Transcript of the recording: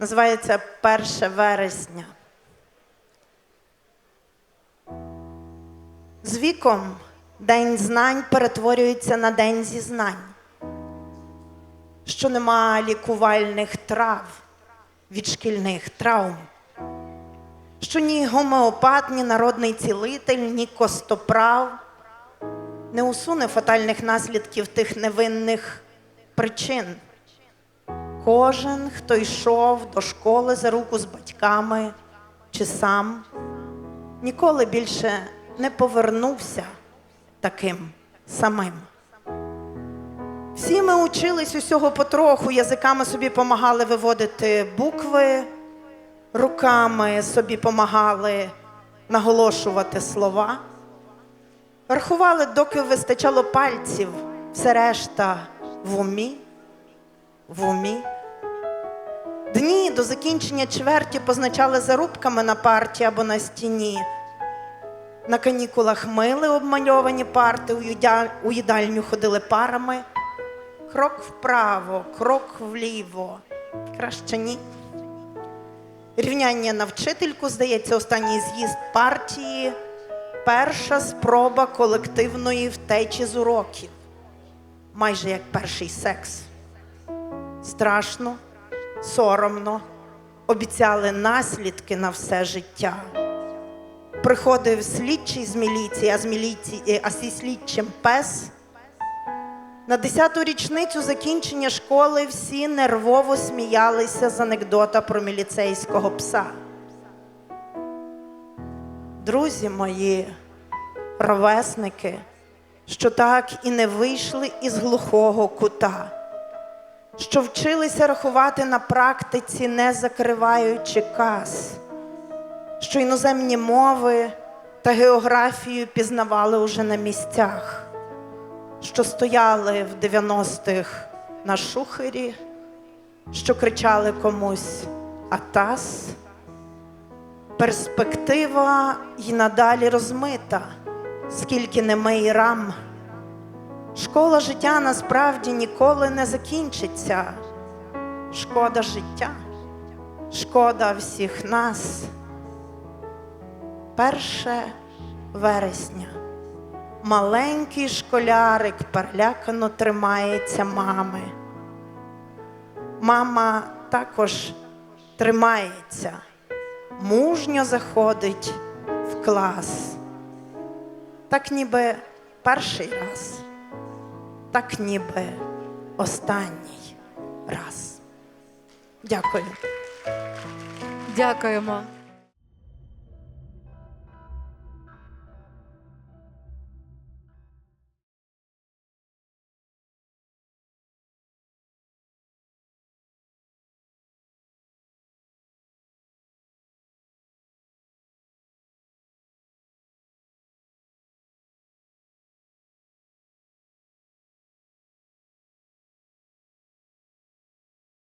Називається 1 вересня. З віком день знань перетворюється на день зізнань, що нема лікувальних трав від шкільних травм, що ні гомеопат, ні народний цілитель, ні костоправ не усуне фатальних наслідків тих невинних причин. Кожен, хто йшов до школи за руку з батьками чи сам, ніколи більше не повернувся таким самим. Всі ми учились усього потроху, язиками собі помагали виводити букви, руками собі помагали наголошувати слова. Рахували, доки вистачало пальців, все решта в умі, в умі. Дні до закінчення чверті позначали зарубками на парті або на стіні. На канікулах мили обмальовані парти, у їдальню ходили парами. Крок вправо, крок вліво. Краще ні. Рівняння на вчительку, здається, останній з'їзд партії. Перша спроба колективної втечі з уроків. Майже як перший секс. Страшно, соромно, обіцяли наслідки на все життя. Приходив слідчий з міліції, а з міліції, а зі слідчим пес. На десяту річницю закінчення школи всі нервово сміялися з анекдота про міліцейського пса. Друзі мої, ровесники, що так і не вийшли із глухого кута, що вчилися рахувати на практиці, не закриваючи кас, що іноземні мови та географію пізнавали уже на місцях, що стояли в 90-х на шухері, що кричали комусь Атас. Перспектива й надалі розмита, скільки немає рам. Школа життя насправді ніколи не закінчиться. Шкода життя, шкода всіх нас. Перше вересня. Маленький школярик перелякано тримається мами. Мама також тримається мужньо заходить в клас. Так ніби перший раз, так ніби останній раз. Дякую. Дякуємо.